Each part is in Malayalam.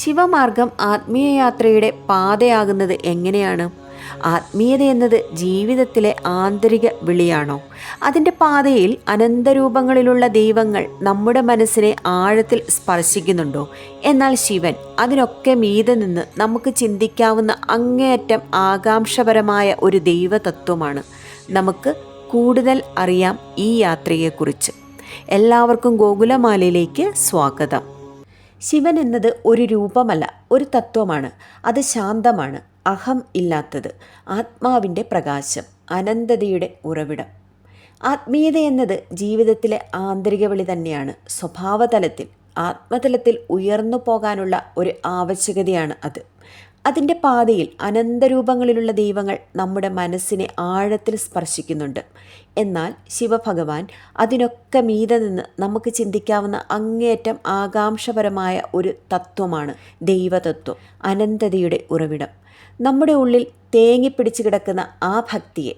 ശിവമാർഗം ആത്മീയ യാത്രയുടെ പാതയാകുന്നത് എങ്ങനെയാണ്? ആത്മീയത എന്നത് ജീവിതത്തിലെ ആന്തരിക വിളിയാണോ? അതിന്റെ പാതയിൽ അനന്തരൂപങ്ങളിലുള്ള ദൈവങ്ങൾ നമ്മുടെ മനസ്സിനെ ആഴത്തിൽ സ്പർശിക്കുന്നുണ്ടോ? എന്നാൽ ശിവൻ അതിനൊക്കെ മീതെ നിന്ന് നമുക്ക് ചിന്തിക്കാവുന്ന അങ്ങേയറ്റം ആകാംക്ഷപരമായ ഒരു ദൈവതത്വമാണ്. നമുക്ക് കൂടുതൽ അറിയാം ഈ യാത്രയെക്കുറിച്ച്. എല്ലാവർക്കും ഗോകുലമാലയിലേക്ക് സ്വാഗതം. ശിവൻ എന്നത് ഒരു രൂപമല്ല ഒരു തത്വമാണ്. അത് ശാന്തമാണ് അഹം ഇല്ലാത്തത് ആത്മാവിന്റെ പ്രകാശം അനന്തതയുടെ ഉറവിടം. ആത്മീയത എന്നത് ജീവിതത്തിലെ ആന്തരിക വിളി തന്നെയാണ് സ്വഭാവതലത്തിൽ ആത്മതലത്തിൽ ഉയർന്നു പോകാനുള്ള ഒരു ആവശ്യകതയാണ് അത്. അതിന്റെ പാതയിൽ അനന്തരൂപങ്ങളിലുള്ള ദൈവങ്ങൾ നമ്മുടെ മനസ്സിനെ ആഴത്തിൽ സ്പർശിക്കുന്നുണ്ട്. എന്നാൽ ശിവഭഗവാൻ അതിനൊക്കെ മീതെ നിന്ന് നമുക്ക് ചിന്തിക്കാവുന്ന അങ്ങേയറ്റം ആകാംക്ഷപരമായ ഒരു തത്വമാണ് ദൈവതത്വം അനന്തതയുടെ ഉറവിടം. നമ്മുടെ ഉള്ളിൽ തേങ്ങിപ്പിടിച്ചു കിടക്കുന്ന ആ ഭക്തിയെ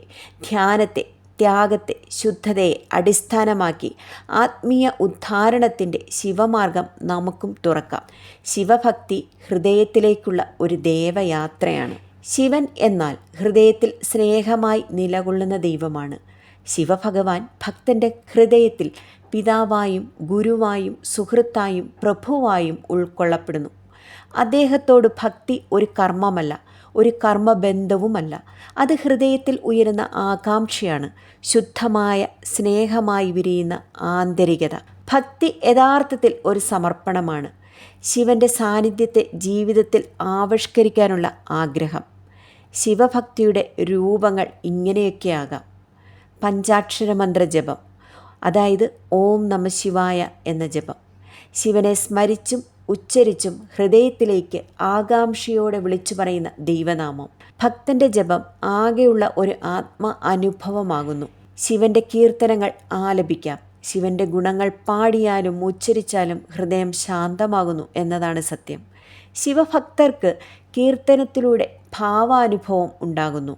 ധ്യാനത്തെ ത്യാഗത്തെ ശുദ്ധതയെ അടിസ്ഥാനമാക്കി ആത്മീയ ഉദ്ധാരണത്തിന്റെ ശിവമാർഗം നമുക്കും തുറക്കാം. ശിവഭക്തി ഹൃദയത്തിലേക്കുള്ള ഒരു ദേവയാത്രയാണ്. ശിവൻ എന്നാൽ ഹൃദയത്തിൽ സ്നേഹമായി നിലകൊള്ളുന്ന ദൈവമാണ്. ശിവഭഗവാൻ ഭക്തന്റെ ഹൃദയത്തിൽ പിതാവായും ഗുരുവായും സുഹൃത്തായും പ്രഭുവായും ഉൾക്കൊള്ളപ്പെടുന്നു. അദ്ദേഹത്തോട് ഭക്തി ഒരു കർമ്മമല്ല ഒരു കർമ്മബന്ധവുമല്ല. അത് ഹൃദയത്തിൽ ഉയരുന്ന ആകാംക്ഷയാണ്. ശുദ്ധമായ സ്നേഹമായി വിരിയുന്ന ആന്തരികത. ഭക്തി യഥാർത്ഥത്തിൽ ഒരു സമർപ്പണമാണ്. ശിവന്റെ സാന്നിധ്യത്തെ ജീവിതത്തിൽ ആവിഷ്കരിക്കാനുള്ള ആഗ്രഹം. ശിവഭക്തിയുടെ രൂപങ്ങൾ ഇങ്ങനെയൊക്കെയാകാം. പഞ്ചാക്ഷര മന്ത്ര ജപം അതായത് ഓം നമ ശിവായ എന്ന ജപം. ശിവനെ സ്മരിച്ചും ഉച്ചരിച്ചും ഹൃദയത്തിലേക്ക് ആകാംക്ഷയോടെ വിളിച്ചു പറയുന്ന ദൈവനാമം. ഭക്തന്റെ ജപം ആകെയുള്ള ഒരു ആത്മ അനുഭവമാകുന്നു. ശിവന്റെ കീർത്തനങ്ങൾ ആലപിക്കാം. ശിവന്റെ ഗുണങ്ങൾ പാടിയാലും ഉച്ചരിച്ചാലും ഹൃദയം ശാന്തമാകുന്നു എന്നതാണ് സത്യം. ശിവഭക്തർക്ക് കീർത്തനത്തിലൂടെ ഭാവാനുഭവം ഉണ്ടാകുന്നു.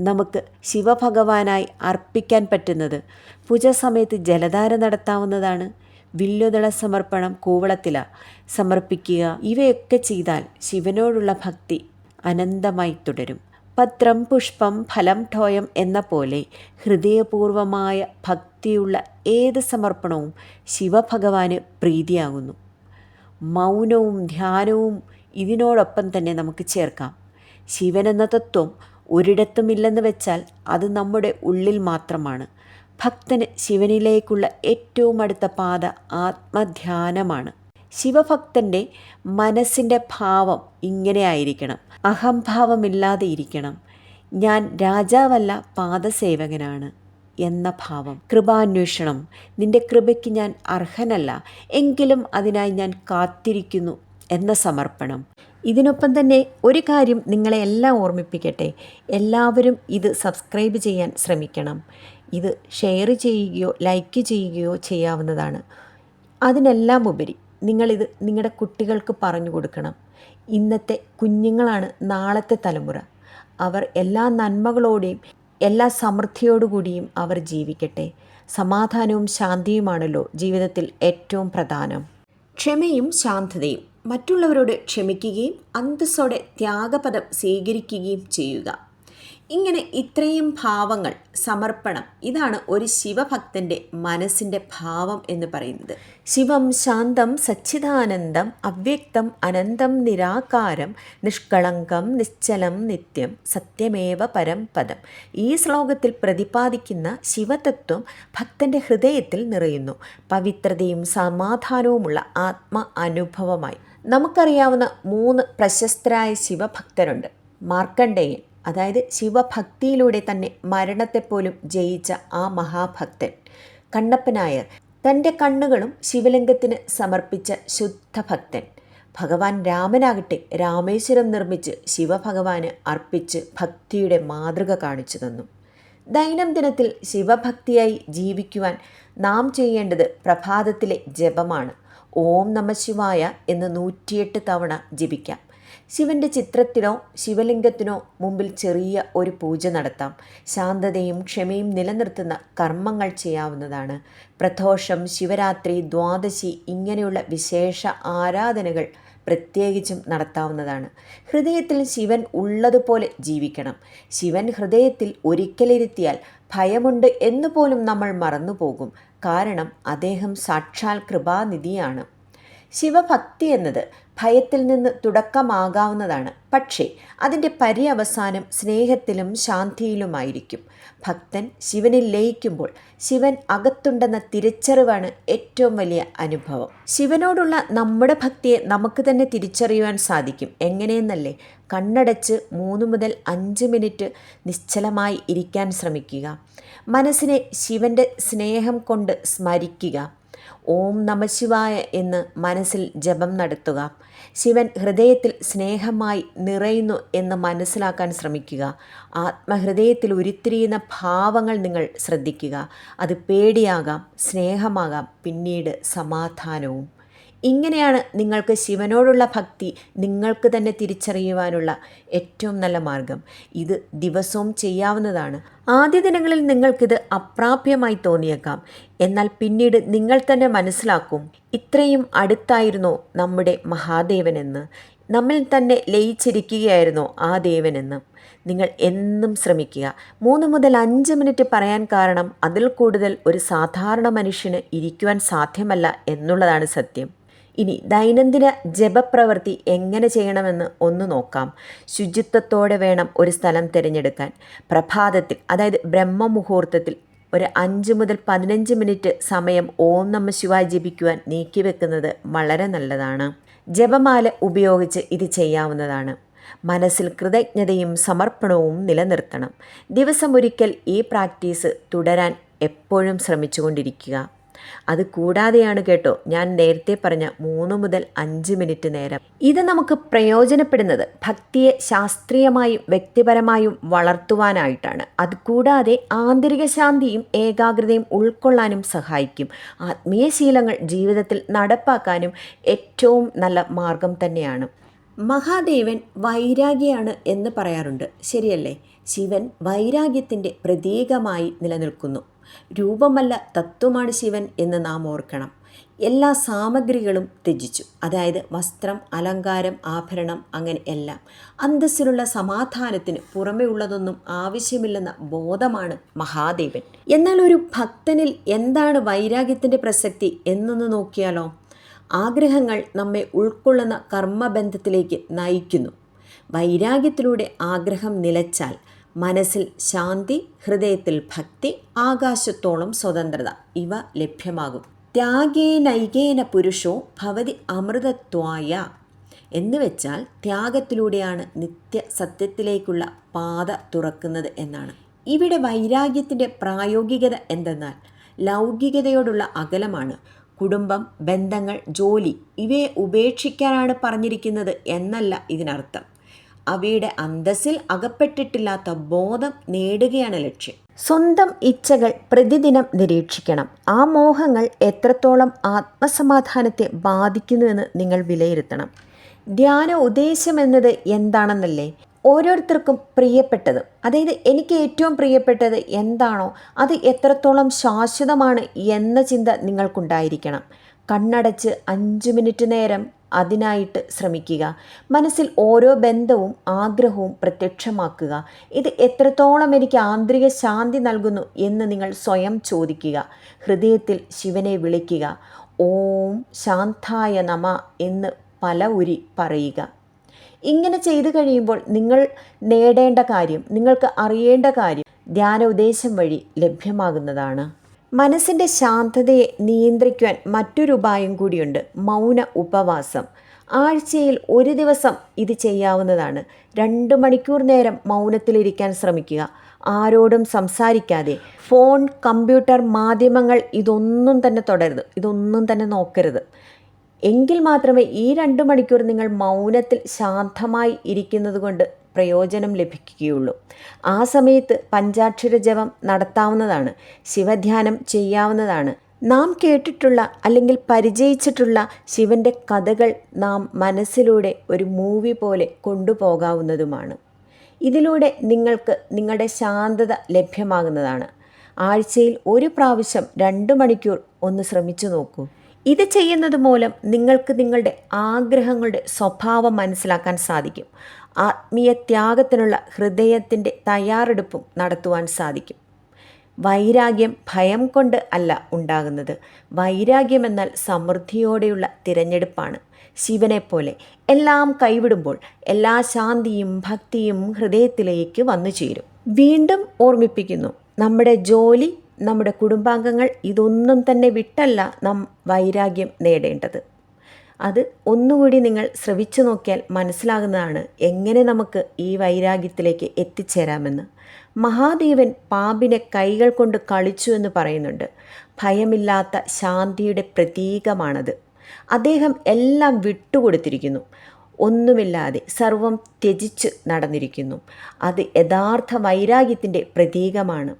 നമുക്ക് ശിവഭഗവാനായി അർപ്പിക്കാൻ പറ്റുന്നത് പൂജ സമയത്ത് ജലധാര നടത്താവുന്നതാണ്. വില്ലുതള സമർപ്പണം കൂവളത്തില സമർപ്പിക്കുക ഇവയൊക്കെ ചെയ്താൽ ശിവനോടുള്ള ഭക്തി അനന്തമായി തുടരും. പത്രം പുഷ്പം ഫലം ടോയം എന്ന പോലെ ഹൃദയപൂർവമായ ഭക്തിയുള്ള ഏത് സമർപ്പണവും ശിവഭഗവാന് പ്രീതിയാകുന്നു. മൗനവും ധ്യാനവും ഇതിനോടൊപ്പം തന്നെ നമുക്ക് ചേർക്കാം. ശിവൻ എന്ന തത്വം ഒരിടത്തുമില്ലെന്ന് വെച്ചാൽ അത് നമ്മുടെ ഉള്ളിൽ മാത്രമാണ്. ഭക്തന് ശിവനിലേക്കുള്ള ഏറ്റവും അടുത്ത പാത ആത്മധ്യാനമാണ്. ശിവഭക്തന്റെ മനസ്സിന്റെ ഭാവം ഇങ്ങനെ ആയിരിക്കണം. അഹംഭാവമില്ലാതെ ഇരിക്കണം ഞാൻ രാജാവല്ല പാദസേവകനാണ് എന്ന ഭാവം. കൃപാന്വേഷണം. നിന്റെ കൃപയ്ക്ക് ഞാൻ അർഹനല്ല എങ്കിലും അതിനായി ഞാൻ കാത്തിരിക്കുന്നു എന്ന സമർപ്പണം. ഇതിനൊപ്പം തന്നെ ഒരു കാര്യം നിങ്ങളെ എല്ലാം ഓർമ്മിപ്പിക്കട്ടെ. എല്ലാവരും ഇത് സബ്സ്ക്രൈബ് ചെയ്യാൻ ശ്രമിക്കണം. ഇത് ഷെയർ ചെയ്യുകയോ ലൈക്ക് ചെയ്യുകയോ ചെയ്യാവുന്നതാണ്. അതിനെല്ലാം ഉപരി നിങ്ങളിത് നിങ്ങളുടെ കുട്ടികൾക്ക് പറഞ്ഞു കൊടുക്കണം. ഇന്നത്തെ കുഞ്ഞുങ്ങളാണ് നാളത്തെ തലമുറ. അവർ എല്ലാ നന്മകളോടെയും എല്ലാ സമൃദ്ധിയോടുകൂടിയും അവർ ജീവിക്കട്ടെ. സമാധാനവും ശാന്തിയുമാണല്ലോ ജീവിതത്തിൽ ഏറ്റവും പ്രധാനം. ക്ഷമയും ശാന്തതയും മറ്റുള്ളവരോട് ക്ഷമിക്കുകയും അന്തസ്സോടെ ത്യാഗപദം സ്വീകരിക്കുകയും ചെയ്യുക. ഇങ്ങനെ ഇത്രയും ഭാവങ്ങൾ സമർപ്പണം ഇതാണ് ഒരു ശിവഭക്തന്റെ മനസ്സിന്റെ ഭാവം എന്ന് പറയുന്നത്. ശിവം ശാന്തം സച്ചിദാനന്ദം അവ്യക്തം അനന്തം നിരാകാരം നിഷ്കളങ്കം നിശ്ചലം നിത്യം സത്യമേവ പരം പദം. ഈ ശ്ലോകത്തിൽ പ്രതിപാദിക്കുന്ന ശിവതത്വം ഭക്തന്റെ ഹൃദയത്തിൽ നിറയുന്നു. പവിത്രതയും സമാധാനവുമുള്ള ആത്മ അനുഭവമായി. നമുക്കറിയാവുന്ന മൂന്ന് പ്രശസ്തരായ ശിവഭക്തരുണ്ട്. മാർക്കണ്ഡേയൻ അതായത് ശിവഭക്തിയിലൂടെ തന്നെ മരണത്തെപ്പോലും ജയിച്ച ആ മഹാഭക്തൻ കണ്ണപ്പനായർ തന്റെ കണ്ണുകളും ശിവലിംഗത്തിന് സമർപ്പിച്ച ശുദ്ധഭക്തൻ. ഭഗവാൻ രാമനാകട്ടെ രാമേശ്വരം നിർമ്മിച്ച് ശിവഭഗവാന് അർപ്പിച്ച് ഭക്തിയുടെ മാതൃക കാണിച്ചു തന്നു. ദൈനംദിനത്തിൽ ശിവഭക്തിയായി ജീവിക്കുവാൻ നാം ചെയ്യേണ്ടത് പ്രഭാതത്തിലെ ജപമാണ്. ഓം നമശിവായ എന്ന് നൂറ്റിയെട്ട് തവണ ജപിക്കാം. ശിവന്റെ ചിത്രത്തിനോ ശിവലിംഗത്തിനോ മുമ്പിൽ ചെറിയ ഒരു പൂജ നടത്താം. ശാന്തതയും ക്ഷമയും നിലനിർത്തുന്ന കർമ്മങ്ങൾ ചെയ്യാവുന്നതാണ്. പ്രദോഷം ശിവരാത്രി ദ്വാദശി ഇങ്ങനെയുള്ള വിശേഷ ആരാധനകൾ പ്രത്യേകിച്ചും നടത്താവുന്നതാണ്. ഹൃദയത്തിൽ ശിവൻ ഉള്ളതുപോലെ ജീവിക്കണം. ശിവൻ ഹൃദയത്തിൽ ഒരിക്കലിരുത്തിയാൽ ഭയമുണ്ട് എന്നുപോലും നമ്മൾ മറന്നുപോകും. കാരണം അദ്ദേഹം സാക്ഷാൽ കൃപാനിധിയാണ്. ശിവഭക്തി എന്നത് ഭയത്തിൽ നിന്ന് തുടക്കമാകാവുന്നതാണ്. പക്ഷേ അതിന്റെ പര്യവസാനം സ്നേഹത്തിലും ശാന്തിയിലുമായിരിക്കും. ഭക്തൻ ശിവനിൽ ലയിക്കുമ്പോൾ ശിവൻ അകത്തുണ്ടെന്ന തിരിച്ചറിവാണ് ഏറ്റവും വലിയ അനുഭവം. ശിവനോടുള്ള നമ്മുടെ ഭക്തിയെ നമുക്ക് തന്നെ തിരിച്ചറിയുവാൻ സാധിക്കും. എങ്ങനെയെന്നല്ലേ? കണ്ണടച്ച് മൂന്ന് മുതൽ അഞ്ച് മിനിറ്റ് നിശ്ചലമായി ഇരിക്കാൻ ശ്രമിക്കുക. മനസ്സിനെ ശിവന്റെ സ്നേഹം കൊണ്ട് സ്മരിക്കുക. ഓം നമശിവായ എന്ന് മനസ്സിൽ ജപം നടത്തുക. ശിവൻ ഹൃദയത്തിൽ സ്നേഹമായി നിറയുന്നു എന്ന് മനസ്സിലാക്കാൻ ശ്രമിക്കുക. ആത്മഹൃദയത്തിൽ ഉരുത്തിരിയുന്ന ഭാവങ്ങൾ നിങ്ങൾ ശ്രദ്ധിക്കുക. അത് പേടിയാകാം സ്നേഹമാകാം പിന്നീട് സമാധാനവും. ഇങ്ങനെയാണ് നിങ്ങൾക്ക് ശിവനോടുള്ള ഭക്തി നിങ്ങൾക്ക് തന്നെ തിരിച്ചറിയുവാനുള്ള ഏറ്റവും നല്ല മാർഗം. ഇത് ദിവസവും ചെയ്യാവുന്നതാണ്. ആദ്യ ദിനങ്ങളിൽ നിങ്ങൾക്കിത് അപ്രാപ്യമായി തോന്നിയേക്കാം. എന്നാൽ പിന്നീട് നിങ്ങൾ തന്നെ മനസ്സിലാക്കും ഇത്രയും അടുത്തായിരുന്നോ നമ്മുടെ മഹാദേവനെന്ന്. നമ്മിൽ തന്നെ ലയിച്ചിരിക്കുകയായിരുന്നോ ആ ദേവനെന്ന്. നിങ്ങൾ എന്നും ശ്രമിക്കുക. മൂന്ന് മുതൽ അഞ്ച് മിനിറ്റ് പറയാൻ കാരണം അതിൽ കൂടുതൽ ഒരു സാധാരണ മനുഷ്യന് ഇരിക്കുവാൻ സാധ്യമല്ല എന്നുള്ളതാണ് സത്യം. ഇനി ദൈനംദിന ജപപ്രവൃത്തി എങ്ങനെ ചെയ്യണമെന്ന് ഒന്ന് നോക്കാം. ശുചിത്വത്തോടെ വേണം ഒരു സ്ഥലം തിരഞ്ഞെടുക്കാൻ. പ്രഭാതത്തിൽ അതായത് ബ്രഹ്മമുഹൂർത്തത്തിൽ ഒരു അഞ്ച് മുതൽ പതിനഞ്ച് മിനിറ്റ് സമയം ഓം നമ ശിവായ ജപിക്കുവാൻ നീക്കിവെക്കുന്നത് വളരെ നല്ലതാണ്. ജപമാല ഉപയോഗിച്ച് ഇത് ചെയ്യാവുന്നതാണ്. മനസ്സിൽ കൃതജ്ഞതയും സമർപ്പണവും നിലനിർത്തണം. ദിവസം ദിവസമൊരിക്കൽ ഈ പ്രാക്ടീസ് തുടരാൻ എപ്പോഴും ശ്രമിച്ചുകൊണ്ടിരിക്കുക. അത് കൂടാതെയാണ് കേട്ടോ ഞാൻ നേരത്തെ പറഞ്ഞ മൂന്ന് മുതൽ അഞ്ച് മിനിറ്റ് നേരം. ഇത് നമുക്ക് പ്രയോജനപ്പെടുന്നത് ഭക്തിയെ ശാസ്ത്രീയമായും വ്യക്തിപരമായും വളർത്തുവാനായിട്ടാണ്. അത് കൂടാതെ ആന്തരിക ശാന്തിയും ഏകാഗ്രതയും ഉൾക്കൊള്ളാനും സഹായിക്കും. ആത്മീയ ശീലങ്ങൾ ജീവിതത്തിൽ നടപ്പാക്കാനും ഏറ്റവും നല്ല മാർഗം തന്നെയാണ്. മഹാദേവൻ വൈരാഗ്യാണ് എന്ന് പറയാറുണ്ട്. ശരിയല്ലേ? ശിവൻ വൈരാഗ്യത്തിന്റെ പ്രതീകമായി നിലനിൽക്കുന്നു. രൂപമല്ല തത്വമാണ് ശിവൻ എന്ന് നാം ഓർക്കണം. എല്ലാ സാമഗ്രികളും ത്യജിച്ചു. അതായത് വസ്ത്രം അലങ്കാരം ആഭരണം അങ്ങനെ എല്ലാം. അന്തസ്സിലുള്ള സമാധാനത്തിന് പുറമേ ഉള്ളതൊന്നും ആവശ്യമില്ലെന്ന ബോധമാണ് മഹാദേവൻ. എന്നാൽ ഒരു ഭക്തനിൽ എന്താണ് വൈരാഗ്യത്തിന്റെ പ്രസക്തി എന്നൊന്ന് നോക്കിയാലോ? ആഗ്രഹങ്ങൾ നമ്മെ ഉൾക്കൊള്ളുന്ന കർമ്മബന്ധത്തിലേക്ക് നയിക്കുന്നു. വൈരാഗ്യത്തിലൂടെ ആഗ്രഹം നിലച്ചാൽ മനസ്സിൽ ശാന്തി ഹൃദയത്തിൽ ഭക്തി ആകാശത്തോളം സ്വതന്ത്രത ഇവ ലഭ്യമാകും. ത്യാഗേനൈകേന പുരുഷോ ഭവതി അമൃതത്വായ എന്ന് വെച്ചാൽ ത്യാഗത്തിലൂടെയാണ് നിത്യ സത്യത്തിലേക്കുള്ള പാത തുറക്കുന്നത് എന്നാണ്. ഇവിടെ വൈരാഗ്യത്തിന്റെ പ്രായോഗികത എന്തെന്നാൽ ലൗകികതയോടുള്ള അകലമാണ്. കുടുംബം ബന്ധങ്ങൾ ജോലി ഇവയെ ഉപേക്ഷിക്കാനാണ് പറഞ്ഞിരിക്കുന്നത് എന്നല്ല ഇതിനർത്ഥം. അവയുടെ അന്തസ്സിൽ അകപ്പെട്ടിട്ടില്ലാത്ത ബോധം നേടുകയാണ് ലക്ഷ്യം. സ്വന്തം ഇച്ഛകൾ പ്രതിദിനം നിരീക്ഷിക്കണം. ആ മോഹങ്ങൾ എത്രത്തോളം ആത്മസമാധാനത്തെ ബാധിക്കുന്നുവെന്ന് നിങ്ങൾ വിലയിരുത്തണം. ധ്യാന ഉദ്ദേശം എന്നത് എന്താണെന്നല്ലേ? ഓരോരുത്തർക്കും പ്രിയപ്പെട്ടത്. അതായത് എനിക്ക് ഏറ്റവും പ്രിയപ്പെട്ടത് എന്താണോ അത് എത്രത്തോളം ശാശ്വതമാണ് എന്ന ചിന്ത നിങ്ങൾക്കുണ്ടായിരിക്കണം. കണ്ണടച്ച് അഞ്ച് മിനിറ്റ് നേരം അതിനായിട്ട് ശ്രമിക്കുക. മനസ്സിൽ ഓരോ ബന്ധവും ആഗ്രഹവും പ്രത്യക്ഷമാക്കുക. ഇത് എത്രത്തോളം എനിക്ക് ആന്തരിക ശാന്തി നൽകുന്നു എന്ന് നിങ്ങൾ സ്വയം ചോദിക്കുക. ഹൃദയത്തിൽ ശിവനെ വിളിക്കുക. ഓം ശാന്തായ നമ എന്ന് പല ഉരി പറയുക. ഇങ്ങനെ ചെയ്തു കഴിയുമ്പോൾ നിങ്ങൾ നേടേണ്ട കാര്യം നിങ്ങൾക്ക് അറിയേണ്ട കാര്യം ധ്യാന ഉദ്ദേശം വഴി ലഭ്യമാകുന്നതാണ്. മനസ്സിന്റെ ശാന്തതയെ നിയന്ത്രിക്കുവാൻ മറ്റൊരു ഉപായം കൂടിയുണ്ട് മൗന ഉപവാസം. ആഴ്ചയിൽ ഒരു ദിവസം ഇത് ചെയ്യാവുന്നതാണ്. രണ്ട് മണിക്കൂർ നേരം മൗനത്തിലിരിക്കാൻ ശ്രമിക്കുക. ആരോടും സംസാരിക്കാതെ. ഫോൺ കമ്പ്യൂട്ടർ മാധ്യമങ്ങൾ ഇതൊന്നും തന്നെ തുടരുത്. ഇതൊന്നും തന്നെ നോക്കരുത്. എങ്കിൽ മാത്രമേ ഈ രണ്ട് മണിക്കൂർ നിങ്ങൾ മൗനത്തിൽ ശാന്തമായി ഇരിക്കുന്നത് കൊണ്ട് പ്രയോജനം ലഭിക്കുകയുള്ളൂ. ആ സമയത്ത് പഞ്ചാക്ഷര ജപം നടത്താവുന്നതാണ് ശിവധ്യാനം ചെയ്യാവുന്നതാണ്. നാം കേട്ടിട്ടുള്ള അല്ലെങ്കിൽ പരിചയിച്ചിട്ടുള്ള ശിവന്റെ കഥകൾ നാം മനസ്സിലൂടെ ഒരു മൂവി പോലെ കൊണ്ടുപോകാവുന്നതുമാണ്. ഇതിലൂടെ നിങ്ങൾക്ക് നിങ്ങളുടെ ശാന്തത ലഭ്യമാകുന്നതാണ്. ആഴ്ചയിൽ ഒരു പ്രാവശ്യം രണ്ട് മണിക്കൂർ ഒന്ന് ശ്രമിച്ചു നോക്കൂ. ഇത് ചെയ്യുന്നത് മൂലം നിങ്ങൾക്ക് നിങ്ങളുടെ ആഗ്രഹങ്ങളുടെ സ്വഭാവം മനസ്സിലാക്കാൻ സാധിക്കും. ആത്മീയ ത്യാഗത്തിനുള്ള ഹൃദയത്തിന്റെ തയ്യാറെടുപ്പും നടത്തുവാൻ സാധിക്കും. വൈരാഗ്യം ഭയം കൊണ്ട് അല്ല ഉണ്ടാകുന്നത്. വൈരാഗ്യം എന്നാൽ സമൃദ്ധിയോടെയുള്ള തിരഞ്ഞെടുപ്പാണ്. ശിവനെപ്പോലെ എല്ലാം കൈവിടുമ്പോൾ എല്ലാ ശാന്തിയും ഭക്തിയും ഹൃദയത്തിലേക്ക് വന്നു ചേരും. വീണ്ടും ഓർമ്മിപ്പിക്കുന്നു നമ്മുടെ ജോലി നമ്മുടെ കുടുംബാംഗങ്ങൾ ഇതൊന്നും തന്നെ വിട്ടല്ല നാം വൈരാഗ്യം നേടേണ്ടത്. അത് ഒന്നുകൂടി നിങ്ങൾ ശ്രവിച്ചു നോക്കിയാൽ മനസ്സിലാകുന്നതാണ് എങ്ങനെ നമുക്ക് ഈ വൈരാഗ്യത്തിലേക്ക് എത്തിച്ചേരാമെന്ന്. മഹാദേവൻ പാമ്പിനെ കൈകൾ കൊണ്ട് കളിച്ചു എന്ന് പറയുന്നുണ്ട്. ഭയമില്ലാത്ത ശാന്തിയുടെ പ്രതീകമാണത്. അദ്ദേഹം എല്ലാം വിട്ടുകൊടുത്തിരിക്കുന്നു. ഒന്നുമില്ലാതെ സർവം ത്യജിച്ച് നടന്നിരിക്കുന്നു. അത് യഥാർത്ഥ വൈരാഗ്യത്തിന്റെ പ്രതീകമാണ്.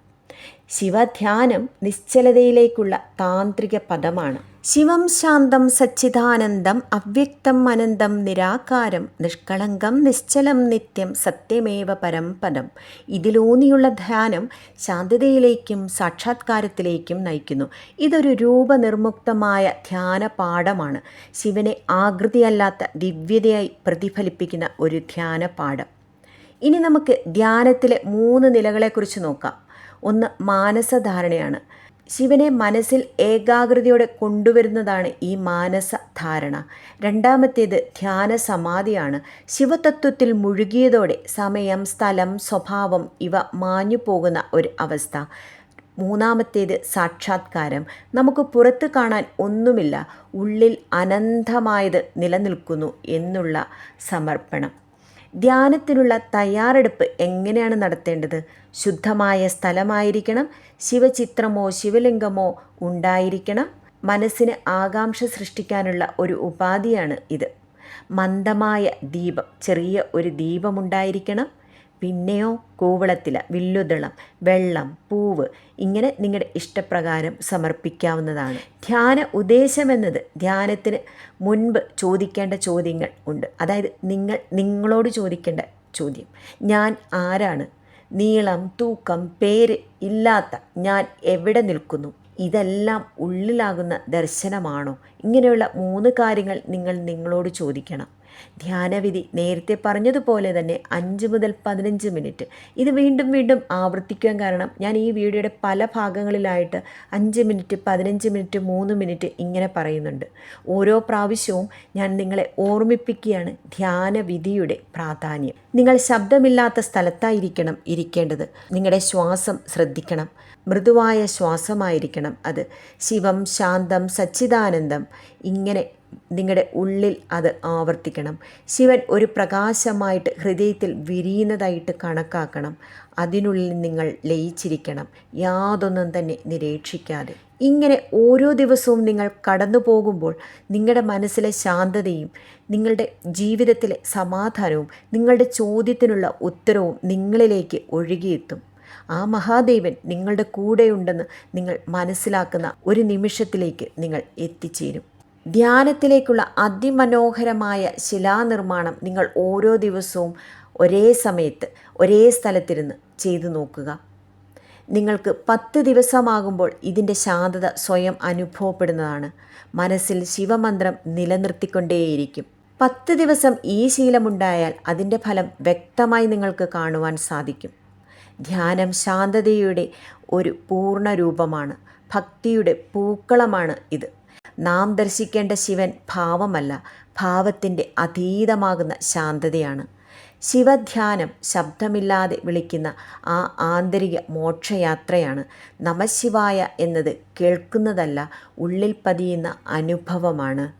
ശിവധ്യാനം നിശ്ചലതയിലേക്കുള്ള താന്ത്രിക പദമാണ്. ശിവം ശാന്തം സച്ചിദാനന്ദം അവ്യക്തം അനന്തം നിരാകാരം നിഷ്കളങ്കം നിശ്ചലം നിത്യം സത്യമേവ പരംപദം ഇതിലൂന്നിയുള്ള ധ്യാനം ശാന്തതയിലേക്കും സാക്ഷാത്കാരത്തിലേക്കും നയിക്കുന്നു. ഇതൊരു രൂപനിർമുക്തമായ ധ്യാന പാഠമാണ്. ശിവനെ ആകൃതിയല്ലാത്ത ദിവ്യതയായി പ്രതിഫലിപ്പിക്കുന്ന ഒരു ധ്യാന പാഠം. ഇനി നമുക്ക് ധ്യാനത്തിലെ മൂന്ന് നിലകളെക്കുറിച്ച് നോക്കാം. ഒന്ന് മാനസധാരണയാണ്. ശിവനെ മനസ്സിൽ ഏകാഗ്രതയോടെ കൊണ്ടുവരുന്നതാണ് ഈ മാനസ ധാരണ. രണ്ടാമത്തേത് ധ്യാന സമാധിയാണ്. ശിവതത്വത്തിൽ മുഴുകിയതോടെ സമയം സ്ഥലം സ്വഭാവം ഇവ മാഞ്ഞു പോകുന്ന ഒരു അവസ്ഥ. മൂന്നാമത്തേത് സാക്ഷാത്കാരം. നമുക്ക് പുറത്ത് കാണാൻ ഒന്നുമില്ല. ഉള്ളിൽ അനന്തമായത് നിലനിൽക്കുന്നു എന്നുള്ള സമർപ്പണം. ധ്യാനത്തിനുള്ള തയ്യാറെടുപ്പ് എങ്ങനെയാണ് നടത്തേണ്ടത്? ശുദ്ധമായ സ്ഥലമായിരിക്കണം ശിവചിത്രമോ ശിവലിംഗമോ ഉണ്ടായിരിക്കണം. മനസ്സിന് ആകാംക്ഷ സൃഷ്ടിക്കാനുള്ള ഒരു ഉപാധിയാണ് ഇത്. മന്ദമായ ദീപം ചെറിയ ഒരു ദീപമുണ്ടായിരിക്കണം പിന്നെയോ കൂവളത്തില വില്ലുദളം വെള്ളം പൂവ് ഇങ്ങനെ നിങ്ങളുടെ ഇഷ്ടപ്രകാരം സമർപ്പിക്കാവുന്നതാണ്. ധ്യാന ഉദ്ദേശമെന്നത് ധ്യാനത്തിന് മുൻപ് ചോദിക്കേണ്ട ചോദ്യങ്ങൾ ഉണ്ട്. അതായത് നിങ്ങൾ നിങ്ങളോട് ചോദിക്കേണ്ട ചോദ്യം. ഞാൻ ആരാണ്? നീളം തൂക്കം പേര് ഇല്ലാത്ത ഞാൻ എവിടെ നിൽക്കുന്നു? ഇതെല്ലാം ഉള്ളിലാകുന്ന ദർശനമാണോ? ഇങ്ങനെയുള്ള മൂന്ന് കാര്യങ്ങൾ നിങ്ങൾ നിങ്ങളോട് ചോദിക്കണം. ധ്യാനവിധി നേരത്തെ പറഞ്ഞതുപോലെ തന്നെ അഞ്ച് മുതൽ പതിനഞ്ച് മിനിറ്റ്. ഇത് വീണ്ടും വീണ്ടും ആവർത്തിക്കാൻ കാരണം ഞാൻ ഈ വീഡിയോയുടെ പല ഭാഗങ്ങളിലായിട്ട് അഞ്ച് മിനിറ്റ് പതിനഞ്ച് മിനിറ്റ് മൂന്ന് മിനിറ്റ് ഇങ്ങനെ പറയുന്നുണ്ട്. ഓരോ പ്രാവശ്യവും ഞാൻ നിങ്ങളെ ഓർമ്മിപ്പിക്കുകയാണ് ധ്യാനവിധിയുടെ പ്രാധാന്യം. നിങ്ങൾ ശബ്ദമില്ലാത്ത സ്ഥലത്തായിരിക്കണം ഇരിക്കേണ്ടത്. നിങ്ങളുടെ ശ്വാസം ശ്രദ്ധിക്കണം. മൃദുവായ ശ്വാസമായിരിക്കണം അത്. ശിവം ശാന്തം സച്ചിദാനന്ദം ഇങ്ങനെ നിങ്ങളുടെ ഉള്ളിൽ അത് ആവർത്തിക്കണം. ശിവൻ ഒരു പ്രകാശമായിട്ട് ഹൃദയത്തിൽ വിരിയുന്നതായിട്ട് കണക്കാക്കണം. അതിനുള്ളിൽ നിങ്ങൾ ലയിച്ചിരിക്കണം. യാതൊന്നും തന്നെ നിരീക്ഷിക്കാതെ. ഇങ്ങനെ ഓരോ ദിവസവും നിങ്ങൾ കടന്നു പോകുമ്പോൾ നിങ്ങളുടെ മനസ്സിലെ ശാന്തതയും നിങ്ങളുടെ ജീവിതത്തിലെ സമാധാനവും നിങ്ങളുടെ ചോദ്യത്തിനുള്ള ഉത്തരവും നിങ്ങളിലേക്ക് ഒഴുകിയെത്തും. ആ മഹാദേവൻ നിങ്ങളുടെ കൂടെയുണ്ടെന്ന് നിങ്ങൾ മനസ്സിലാക്കുന്ന ഒരു നിമിഷത്തിലേക്ക് നിങ്ങൾ എത്തിച്ചേരും. ധ്യാനത്തിലേക്കുള്ള അതിമനോഹരമായ ശിലാനിർമ്മാണം നിങ്ങൾ ഓരോ ദിവസവും ഒരേ സമയത്ത് ഒരേ സ്ഥലത്തിരുന്ന് ചെയ്തു നോക്കുക. നിങ്ങൾക്ക് പത്ത് ദിവസമാകുമ്പോൾ ഇതിന്റെ ശാന്തത സ്വയം അനുഭവപ്പെടുന്നതാണ്. മനസ്സിൽ ശിവമന്ത്രം നിലനിർത്തിക്കൊണ്ടേയിരിക്കും. പത്ത് ദിവസം ഈ ശീലമുണ്ടായാൽ അതിന്റെ ഫലം വ്യക്തമായി നിങ്ങൾക്ക് കാണുവാൻ സാധിക്കും. ധ്യാനം ശാന്തതയുടെ ഒരു പൂർണ രൂപമാണ് ഭക്തിയുടെ പൂക്കളമാണ് ഇത്. നാം ദർശിക്കേണ്ട ശിവൻ ഭാവമല്ല ഭാവത്തിന്റെ അതീതമാകുന്ന ശാന്തതയാണ്. ശിവധ്യാനം ശബ്ദമില്ലാതെ വിളിക്കുന്ന ആ ആന്തരിക മോക്ഷയാത്രയാണ് നമശിവായ എന്നത് കേൾക്കുന്നതല്ല ഉള്ളിൽ പതിയുന്ന അനുഭവമാണ്.